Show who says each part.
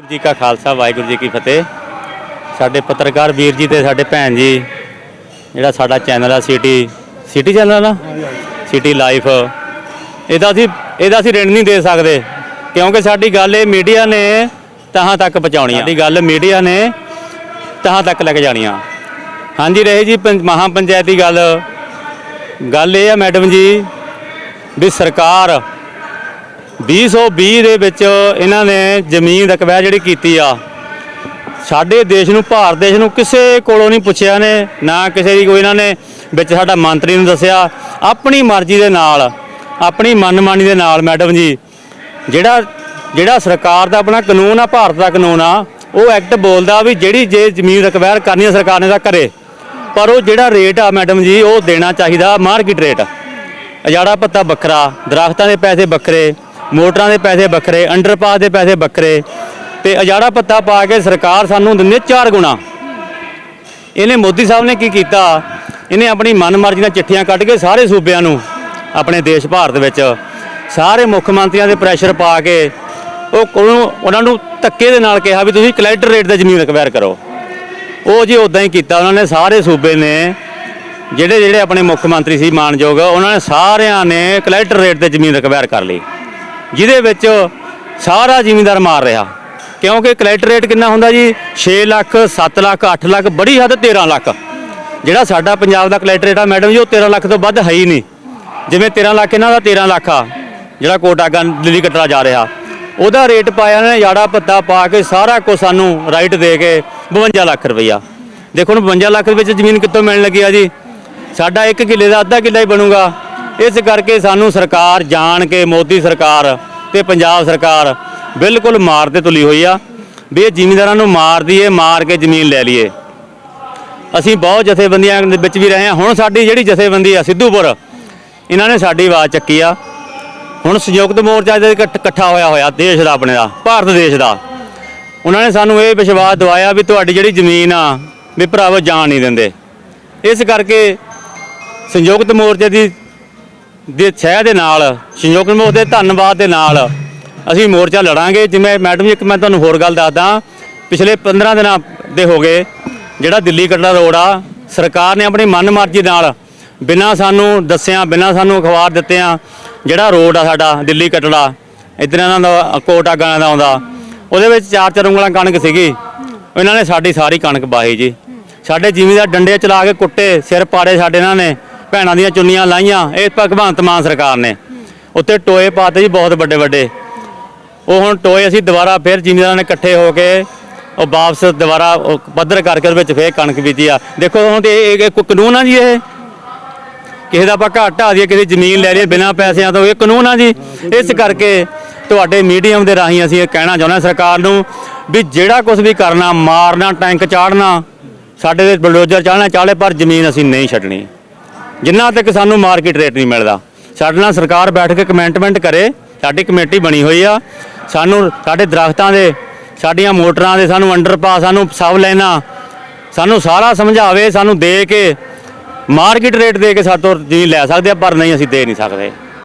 Speaker 1: ਵਾਹਿਗੁਰੂ ਜੀ ਕਾ ਖਾਲਸਾ, ਵਾਹਿਗੁਰੂ ਜੀ ਕੀ ਫਤਿਹ। ਸਾਡੇ ਪੱਤਰਕਾਰ ਵੀਰ ਜੀ ਤੇ ਸਾਡੇ ਭੈਣ ਜੀ, ਜਿਹੜਾ ਸਾਡਾ ਚੈਨਲ ਆ ਸਿਟੀ ਸਿਟੀ ਚੈਨਲ ਆ ਸਿਟੀ ਲਾਈਫ। ਇਹਦਾ ਅਸੀਂ ਇਹਦਾ ਅਸੀਂ ਰਿਣ ਨਹੀਂ ਦੇ ਸਕਦੇ, ਕਿਉਂਕਿ ਸਾਡੀ ਗੱਲ ਇਹ ਮੀਡੀਆ ਨੇ ਤਹਾਂ ਤੱਕ ਪਹੁੰਚਾਉਣੀ ਆ। ਸਾਡੀ ਗੱਲ ਮੀਡੀਆ ਨੇ ਤਹਾਂ ਤੱਕ ਲੈ ਕੇ ਜਾਣੀ ਆ। ਹਾਂਜੀ, ਰਹੇ ਜੀ ਪੰਚ- ਮਹਾਂ ਪੰਚਾਇਤ ਦੀ ਗੱਲ। ਗੱਲ ਇਹ ਆ ਮੈਡਮ ਜੀ, ਵੀ ਸਰਕਾਰ 2020 ਦੇ ਵਿੱਚ ਇਹਨਾਂ ਨੇ ਜ਼ਮੀਨ ਰਕਬਾ ਜਿਹੜੀ ਕੀਤੀ ਆ, ਸਾਡੇ ਦੇਸ਼ ਨੂੰ, ਭਾਰਤ ਦੇਸ਼ ਨੂੰ ਕਿਸੇ ਕੋਲੋਂ ਨਹੀਂ ਪੁੱਛਿਆ ਨੇ, ਨਾ ਕਿਸੇ ਦੀ ਕੋਈ ਇਹਨਾਂ ਨੇ ਵਿੱਚ ਸਾਡਾ ਮੰਤਰੀ ਨੂੰ ਦੱਸਿਆ। ਆਪਣੀ ਮਰਜ਼ੀ ਦੇ ਨਾਲ, ਆਪਣੀ ਮਨਮਾਨੀ ਦੇ ਨਾਲ ਮੈਡਮ ਜੀ, ਜਿਹੜਾ ਜਿਹੜਾ ਸਰਕਾਰ ਦਾ ਆਪਣਾ ਕਾਨੂੰਨ ਆ, ਭਾਰਤ ਦਾ ਕਾਨੂੰਨ ਆ, ਉਹ ਐਕਟ ਬੋਲਦਾ ਵੀ ਜਿਹੜੀ ਜੇ ਜ਼ਮੀਨ ਰਕਬੈਰ ਕਰਨੀ ਆ ਸਰਕਾਰ ਨੇ ਤਾਂ ਕਰੇ, ਪਰ ਉਹ ਜਿਹੜਾ ਰੇਟ ਆ ਮੈਡਮ ਜੀ, ਉਹ ਦੇਣਾ ਚਾਹੀਦਾ ਮਾਰਕੀਟ ਰੇਟ। ਅਜਾੜਾ ਪੱਤਾ ਵੱਖਰਾ, ਦਰਖਤਾਂ ਦੇ ਪੈਸੇ ਵੱਖਰੇ ਮੋਟਰਾਂ ਦੇ ਪੈਸੇ ਵੱਖਰੇ, ਅੰਡਰਪਾਸ ਦੇ ਪੈਸੇ ਵੱਖਰੇ ਤੇ ਅਜਾੜਾ ਪੱਤਾ ਪਾ ਕੇ ਸਰਕਾਰ ਸਾਨੂੰ ਦਿੰਦੀ ਹੈ ਚਾਰ ਗੁਣਾ। ਇਹਨੇ ਮੋਦੀ ਸਾਹਿਬ ਨੇ ਕੀ ਕੀਤਾ? ਇਹਨੇ ਆਪਣੀ ਮਨਮਰਜ਼ੀ ਨਾਲ ਚਿੱਠੀਆਂ ਕੱਢ ਕੇ ਸਾਰੇ ਸੂਬਿਆਂ ਨੂੰ, ਆਪਣੇ ਦੇਸ਼ ਭਾਰਤ ਵਿੱਚ, ਸਾਰੇ ਮੁੱਖ ਮੰਤਰੀਆਂ ਦੇ ਪ੍ਰੈਸ਼ਰ ਪਾ ਕੇ ਉਹ ਕੋਲੋਂ ਉਹਨਾਂ ਨੂੰ ਧੱਕੇ ਦੇ ਨਾਲ ਕਿਹਾ ਵੀ ਤੁਸੀਂ ਕਲੈਕਟਰ ਰੇਟ ਤੇ ਜ਼ਮੀਨ ਅਕਵਾਇਰ ਕਰੋ। ਉਹ ਜੀ ਉਦਾਂ ਹੀ ਕੀਤਾ, ਉਹਨਾਂ ਨੇ ਸਾਰੇ ਸੂਬੇ ਨੇ ਜਿਹੜੇ ਜਿਹੜੇ ਆਪਣੇ ਮੁੱਖ ਮੰਤਰੀ ਸੀ ਮਾਨਯੋਗ, ਉਹਨਾਂ ਨੇ ਸਾਰਿਆਂ ਨੇ ਕਲੈਕਟਰ ਰੇਟ ਤੇ ਜ਼ਮੀਨ ਅਕਵਾਇਰ ਕਰ ਲਈ। ਜਿਹਦੇ ਵਿੱਚ ਸਾਰਾ ਜ਼ਿਮੀਂਦਾਰ ਮਾਰ ਰਿਹਾ। ਕਿਉਂਕਿ ਕਲੈਕਟਰ ਰੇਟ ਕਿੰਨਾ ਹੁੰਦਾ ਜੀ? 6 ਲੱਖ 7 ਲੱਖ 8 ਲੱਖ, ਬੜੀ ਹੱਦ 13 ਲੱਖ। ਜਿਹੜਾ ਸਾਡਾ ਪੰਜਾਬ ਦਾ ਕਲੈਕਟਰ ਰੇਟ ਆ ਮੈਡਮ ਜੀ, ਉਹ 13 ਲੱਖ ਤੋਂ ਵੱਧ ਹੈ ਹੀ ਨਹੀਂ। ਜਿਵੇਂ 13 ਲੱਖ ਇਹਨਾਂ ਦਾ 13 ਲੱਖ ਆ, ਜਿਹੜਾ ਕੋਟਾ ਗਨ ਦਿੱਲੀ ਕਟਰਾ ਜਾ ਰਿਹਾ। ਉਹਦਾ ਰੇਟ ਪਾਇਆ ਨੇ ਯਾੜਾ ਪੱਤਾ ਪਾ ਕੇ ਸਾਰਾ ਕੁਝ ਸਾਨੂੰ ਰਾਈਟ ਦੇ ਕੇ 52 ਲੱਖ ਰੁਪਈਆ। ਦੇਖੋ ਹੁਣ 52 ਲੱਖ ਦੇ ਵਿੱਚ ਜ਼ਮੀਨ ਕਿੱਥੋਂ ਮਿਲਣ ਲੱਗੀ ਆ ਜੀ? ਸਾਡਾ 1 ਕਿੱਲੇ ਦਾ ਅੱਧਾ ਕਿੱਲਾ ਹੀ ਬਣੂਗਾ। ਇਸ ਕਰਕੇ ਸਾਨੂੰ ਸਰਕਾਰ ਜਾਣ ਕੇ ਮੋਦੀ ਸਰਕਾਰ ਤੇ ਪੰਜਾਬ ਸਰਕਾਰ ਬਿਲਕੁਲ ਮਾਰ ਤੇ ਤੁਲੀ ਹੋਈ ਆ, ਵੀ ਇਹ ਜ਼ਿਮੀਂਦਾਰਾਂ ਨੂੰ ਮਾਰ ਦਈਏ, ਮਾਰ ਕੇ ਜ਼ਮੀਨ ਲੈ ਲਈਏ। ਅਸੀਂ ਬਹੁਤ ਜਥੇਬੰਦੀਆਂ ਦੇ ਵਿੱਚ ਵੀ ਰਹੇ ਹਾਂ। ਹੁਣ ਸਾਡੀ ਜਿਹੜੀ ਜਥੇਬੰਦੀ ਆ ਸਿੱਧੂਪੁਰ, ਇਹਨਾਂ ਨੇ ਸਾਡੀ ਆਵਾਜ਼ ਚੱਕੀ ਆ। ਹੁਣ ਸੰਯੁਕਤ ਮੋਰਚਾ ਦੇ ਇਕੱਠਾ ਹੋਇਆ ਹੋਇਆ, ਦੇਸ਼ ਦਾ ਆਪਣੇ ਦਾ, ਭਾਰਤ ਦੇਸ਼ ਦਾ। ਉਹਨਾਂ ਨੇ ਸਾਨੂੰ ਇਹ ਵਿਸ਼ਵਾਸ ਦਿਵਾਇਆ ਵੀ ਤੁਹਾਡੀ ਜਿਹੜੀ ਜ਼ਮੀਨ ਆ, ਵੀ ਭਰਾਵੋ ਜਾਣ ਨਹੀਂ ਦਿੰਦੇ। ਇਸ ਕਰਕੇ ਸੰਯੁਕਤ ਮੋਰਚੇ ਦੀ ਦੇ ਸ਼ਹਿ ਦੇ ਨਾਲ ਸੰਯੁਕਤ ਮੋਰਚੇ ਦੇ ਧੰਨਵਾਦ ਦੇ ਨਾਲ ਅਸੀਂ ਮੋਰਚਾ ਲੜਾਂਗੇ। ਜਿਵੇਂ ਮੈਡਮ ਜੀ, ਇੱਕ ਮੈਂ ਤੁਹਾਨੂੰ ਹੋਰ ਗੱਲ ਦੱਸਦਾ। ਪਿਛਲੇ 15 ਦਿਨਾਂ ਦੇ ਹੋ ਗਏ, ਜਿਹੜਾ ਦਿੱਲੀ ਕਟੜਾ ਰੋਡ ਆ, ਸਰਕਾਰ ਨੇ ਆਪਣੀ ਮਨਮਰਜ਼ੀ ਨਾਲ ਬਿਨਾਂ ਸਾਨੂੰ ਦੱਸਿਆ, ਬਿਨਾਂ ਸਾਨੂੰ ਅਖਬਾਰ ਦਿੱਤਿਆਂ, ਜਿਹੜਾ ਰੋਡ ਆ ਸਾਡਾ, ਦਿੱਲੀ ਕਟੜਾ, ਇੱਧਰ ਇਹਨਾਂ ਦਾ ਕੋਟਾ ਗਾਣਾ ਦਾ ਆਉਂਦਾ, ਉਹਦੇ ਵਿੱਚ ਚਾਰ ਚਾਰ ਉਂਗਲਾਂ ਕਣਕ ਸੀਗੀ। ਇਹਨਾਂ ਨੇ ਸਾਡੀ ਸਾਰੀ ਕਣਕ ਬਾਹੀ ਜੀ। ਸਾਡੇ ਜ਼ਿਮੀਂਦਾਰ ਡੰਡੇ ਚਲਾ ਕੇ ਕੁੱਟੇ, ਸਿਰ ਪਾੜੇ ਸਾਡੇ ਇਹਨਾਂ ਨੇ। ਭੈਣਾਂ ਦੀਆਂ ਚੁੰਨੀਆਂ ਲਾਈਆਂ। ਇਹ ਭਗਵੰਤ ਮਾਨ ਸਰਕਾਰ ਨੇ। ਉੱਤੇ ਟੋਏ ਪਾਤੇ ਜੀ ਬਹੁਤ ਵੱਡੇ ਵੱਡੇ। ਉਹ ਹੁਣ ਟੋਏ ਅਸੀਂ ਦੁਬਾਰਾ ਫਿਰ ਜ਼ਿਮੀਂਦਾਰਾਂ ਨੇ ਇਕੱਠੇ ਹੋ ਕੇ ਉਹ ਵਾਪਸ ਦੁਬਾਰਾ ਉਹ ਪੱਧਰ ਕਰਕੇ ਉਹਦੇ ਵਿੱਚ ਫੇਰ ਕਣਕ ਬੀਜੀ ਆ। ਦੇਖੋ ਹੁਣ ਤੇ ਇਹ ਕੋਈ ਕਾਨੂੰਨ ਆ ਜੀ ਇਹ। ਕਿਸੇ ਦਾ ਆਪਾਂ ਘਾਟ ਢਾ ਦਈਏ, ਕਿਸੇ ਜ਼ਮੀਨ ਲੈ ਲਈਏ ਬਿਨਾਂ ਪੈਸਿਆਂ ਤੋਂ, ਇਹ ਕਾਨੂੰਨ ਆ ਜੀ। ਇਸ ਕਰਕੇ ਤੁਹਾਡੇ ਮੀਡੀਅਮ ਦੇ ਰਾਹੀਂ ਅਸੀਂ ਇਹ ਕਹਿਣਾ ਚਾਹੁੰਦੇ ਹਾਂ ਸਰਕਾਰ ਨੂੰ ਵੀ ਜਿਹੜਾ ਕੁਝ ਵੀ ਕਰਨਾ, ਮਾਰਨਾ, ਟੈਂਕ ਚਾੜਨਾ, ਸਾਡੇ ਦੇ ਬਲਡੋਜ਼ਰ ਚਾੜਨਾ ਚਾਲੇ, ਪਰ ਜ਼ਮੀਨ ਅਸੀਂ ਨਹੀਂ ਛੱਡਣੀ। ਜਿੰਨਾ ਤੱਕ ਸਾਨੂੰ ਮਾਰਕੀਟ ਰੇਟ ਨਹੀਂ ਮਿਲਦਾ। ਸਾਡੇ ਨਾਲ ਸਰਕਾਰ ਬੈਠ ਕੇ ਕਮੈਂਟਮੈਂਟ ਕਰੇ, ਸਾਡੀ ਕਮੇਟੀ ਬਣੀ ਹੋਈ ਆ। ਸਾਨੂੰ ਸਾਡੇ ਦਰਖਤਾਂ ਦੇ, ਸਾਡੀਆਂ ਮੋਟਰਾਂ ਦੇ ਸਾਨੂੰ ਅੰਡਰਪਾਸ ਸਾਨੂੰ ਸਭ ਲੈਣਾ। ਸਾਨੂੰ ਸਾਰਾ ਸਮਝਾਵੇ, ਸਾਨੂੰ ਦੇ ਕੇ ਮਾਰਕੀਟ ਰੇਟ ਦੇ ਕੇ ਸਾਡੇ ਤੋਂ ਜ਼ਮੀਨ ਲੈ ਸਕਦੇ ਆ, ਪਰ ਨਹੀਂ ਅਸੀਂ ਦੇ ਨਹੀਂ ਸਕਦੇ।